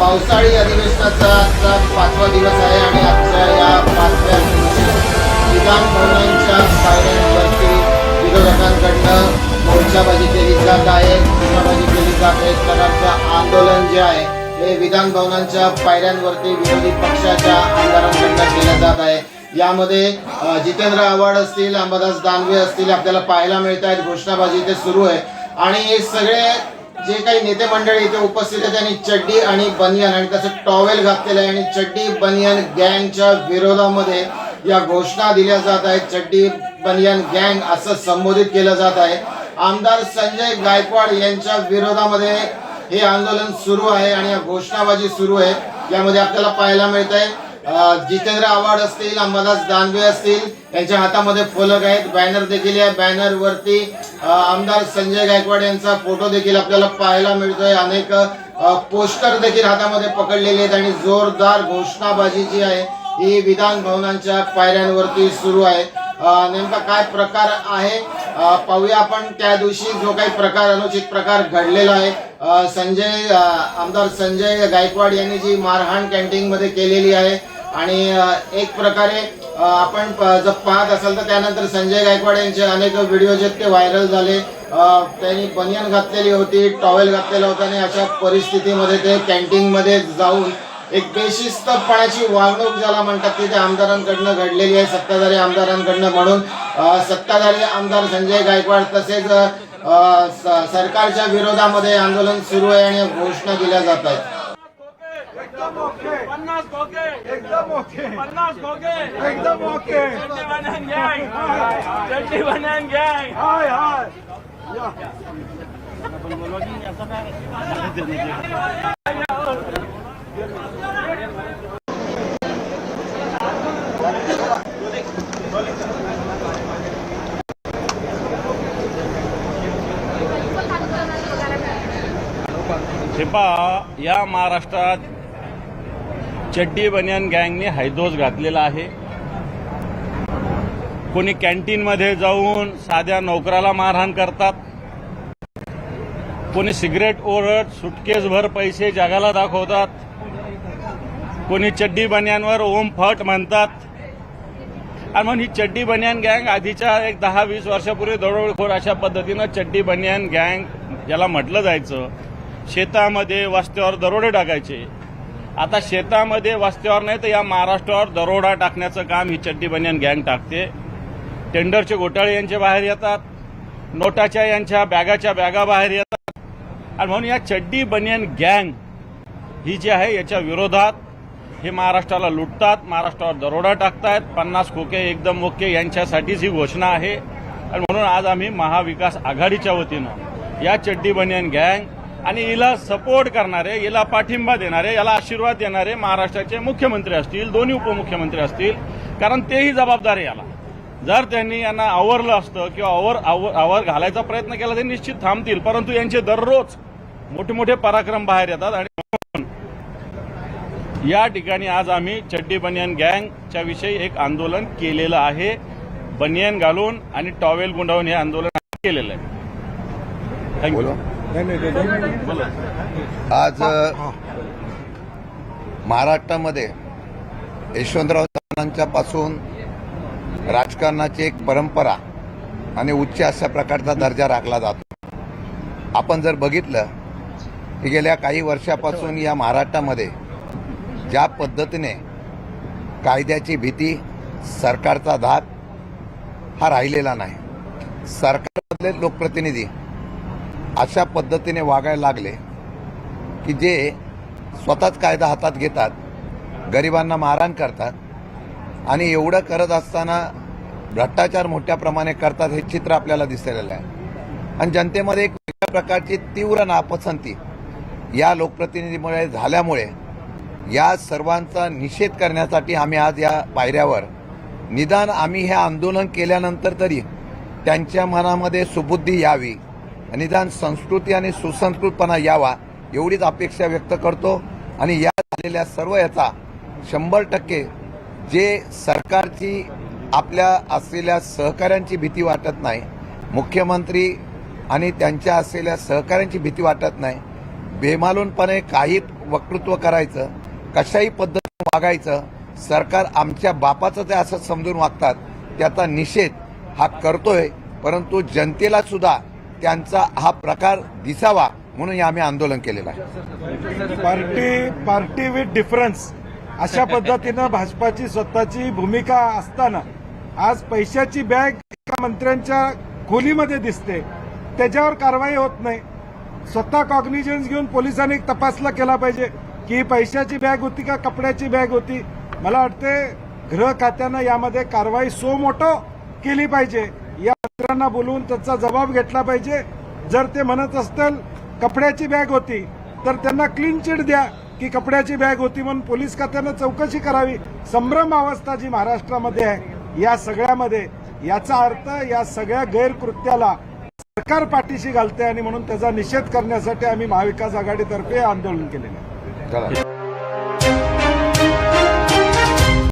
पावसाळी अधिवेशनाचा आजचा पाचवा दिवस आहे आणि आजच्या या पाचव्या दिवशी विधान भवनांच्या पायऱ्यांवरती विरोधकांकडनं मोर्चाबाजी केली जात आहे. घोषणाबाजी केली जात आहे. एक प्रकारचं आंदोलन जे आहे हे विधान भवनांच्या पायऱ्यांवरती विरोधी पक्षाच्या आमदारांकडनं केलं जात आहे. यामध्ये जितेंद्र आव्हाड असतील अंबादास दानवे असतील आपल्याला पाहायला मिळत आहेत घोषणाबाजी इथे सुरू आहे. आणि हे सगळे जे काही नेते मंडळी इथे उपस्थित आहेत त्यांनी चड्डी आणि बनियन आणि त्याचं टॉवेल घातलेलं आहे आणि चड्डी बनियन गँगच्या विरोधामध्ये या घोषणा दिल्या जात आहेत. चड्डी बनियन गँग असं संबोधित केलं जात आहे. आमदार संजय गायकवाड यांच्या विरोधामध्ये हे आंदोलन सुरू आहे आणि या घोषणाबाजी सुरू आहे. यामध्ये आपल्याला पाहायला मिळत आहे जितेंद्र आव्हाड असतील अंबादास दानवे असतील यांच्या हातामध्ये फलक आहेत. बॅनर देखील या बॅनर वरती आमदार संजय गायकवाड यांचा फोटो देखील आपल्याला पाहायला मिळतोय. अनेक पोस्टर देखील हातामध्ये पकडलेले आहेत आणि जोरदार घोषणाबाजी जी आहे ही विधान भवनांच्या पायऱ्यांवरती सुरू आहे. नेमका काय प्रकार आहे? पाहूया आपण त्या दिवशी जो काही प्रकार अनुचित प्रकार घडलेला आहे. संजय आमदार संजय गायकवाड यांनी जी मारहाण कॅन्टीन मध्ये केलेली आहे आणि एक प्रकारे आपण प- जर पाहत असाल तर त्यानंतर संजय गायकवाड यांचे अनेक व्हिडिओ जे ते व्हायरल झाले. त्यांनी बनियन घातलेली होती टॉवेल घातलेला होता आणि अशा परिस्थितीमध्ये ते कॅन्टीनमध्ये जाऊन एक बेशिस्तपणाची वागणूक ज्याला म्हणतात ती त्या आमदारांकडनं घडलेली आहे सत्ताधारी आमदारांकडनं म्हणून. सत्ताधारी आमदार संजय गायकवाड तसेच सरकारच्या विरोधामध्ये आंदोलन सुरू आहे आणि घोषणा दिल्या जात आहेत. पन्नास खोके एकदम ओके। पन्नास खोके एकदम ओके। चड्डी बनान गँग चड्डी बनान गँग हाय हाय। या. हे पहा या महाराष्ट्रात चड्डी बनियान गँगने हैदोस घातलेला आहे. कोणी कॅन्टीनमध्ये जाऊन साध्या नोकराला मारहाण करतात. कोणी सिगरेट ओरत सुटकेसभर पैसे जगाला दाखवतात. कोणी चड्डी बनियांवर ओम फट म्हणतात. आणि म्हणून ही चड्डी बनियान गँग आधीच्या एक दहा वीस वर्षापूर्वी दरोडेखोर अशा पद्धतीनं चड्डी बनियान गँग ज्याला म्हटलं जायचं शेतामध्ये वस्त्यावर दरोडे टाकायचे. आता शेतामध्ये वस्त्यावर नाही तर या महाराष्ट्रावर दरोडा टाकण्याचं काम ही चड्डी बनियान गँग टाकते. टेंडरचे घोटाळे यांचे बाहेर येतात. नोटाच्या यांच्या बॅगाच्या बॅगा बाहेर येतात. आणि म्हणून या चड्डी बनियान गँग ही जी आहे याच्या विरोधात हे महाराष्ट्राला लुटतात महाराष्ट्रावर दरोडा टाकतायत. पन्नास खोके एकदम ओके यांच्यासाठीच ही घोषणा आहे. आणि म्हणून आज आम्ही महाविकास आघाडीच्या वतीनं या चड्डी बनियन गँग आणि हिला सपोर्ट करणारे हिला पाठिंबा देणारे याला आशीर्वाद देणारे महाराष्ट्राचे मुख्यमंत्री असतील दोन्ही उपमुख्यमंत्री असतील. कारण तेही जबाबदार आहे याला. जर त्यांनी यांना आवरलं असतं किंवा आवर आवर आवर घालायचा प्रयत्न केला ते निश्चित थांबतील. परंतु यांचे दररोज मोठे मोठे पराक्रम बाहेर येतात आणि या ठिकाणी आज आम्ही चड्डी बनियन गँगच्या विषयी एक आंदोलन केलेलं आहे. बनियन घालून आणि टॉवेल गुंडावून हे आंदोलन केलेलं आहे. थँक्यू आज महाराष्ट्रामध्ये यशवंतराव चव्हाणांच्या पासून राजकारणाची एक परंपरा आणि उच्च अशा प्रकारचा दर्जा राखला जातो. आपण जर बघितलं की गेल्या काही वर्षापासून या महाराष्ट्रामध्ये ज्या पद्धतीने कायद्याची भीती सरकारचा धाक हा राहिलेला नाही. सरकारमधले लोकप्रतिनिधी अशा पद्धतीने वागायला लागले की जे स्वतःच कायदा हातात घेतात गरिबांना मारहाण करतात आणि एवढं करत असताना भ्रष्टाचार मोठ्या प्रमाणे करतात हे चित्र आपल्याला दिसलेलं आहे. आणि जनतेमध्ये एक वेगळ्या प्रकारची तीव्र नापसंती या लोकप्रतिनिधीमुळे झाल्यामुळे या सर्वांचा निषेध करण्यासाठी आम्ही आज या पायऱ्यावर निदान आम्ही हे आंदोलन केल्यानंतर तरी त्यांच्या मनामध्ये सुबुद्धी यावी. निदान संस्कृती आणि सुसंस्कृतपणा यावा एवढीच अपेक्षा व्यक्त करतो. आणि या झालेल्या सर्व याचा शंभर टक्के जे सरकारची आपल्या असलेल्या सहकाऱ्यांची भीती वाटत नाही मुख्यमंत्री आणि त्यांच्या असलेल्या सहकाऱ्यांची भीती वाटत नाही बेमालूनपणे काही वक्तृत्व करायचं कशाही पद्धतीने वागायचं सरकार आमच्या बापाचं ते असं समजून वागतात त्याचा निषेध हा करतोय परंतु जनतेला सुद्धा त्यांचा हा प्रकार दिसावा म्हणून आम्ही आंदोलन केलेलं आहे. पार्टी पार्टी विथ डिफरन्स अशा पद्धतीनं भाजपाची स्वतःची भूमिका असताना आज पैशाची बॅग एका मंत्र्यांच्या खोलीमध्ये दिसते. त्याच्यावर कारवाई होत नाही. स्वतः कॉग्निजन्स घेऊन पोलिसांनी तपासला केला पाहिजे की पैशाची बॅग होती का कपड्याची बॅग होती. मला वाटते गृह खात्यानं यामध्ये कारवाई सो मोठो केली पाहिजे. मित्रांना बोलवून त्याचा जबाब घेतला पाहिजे. जर ते म्हणत असतील कपड्याची बॅग होती तर त्यांना क्लीन चिट द्या की कपड्याची बॅग होती म्हणून पोलीस खात्यानं चौकशी करावी. संभ्रम अवस्था जी महाराष्ट्रामध्ये आहे या सगळ्यामध्ये याचा अर्थ या सगळ्या गैरकृत्याला सरकार पाठीशी घालते आणि म्हणून त्याचा निषेध करण्यासाठी आम्ही महाविकास आघाडीतर्फे आंदोलन केलेलं आहे.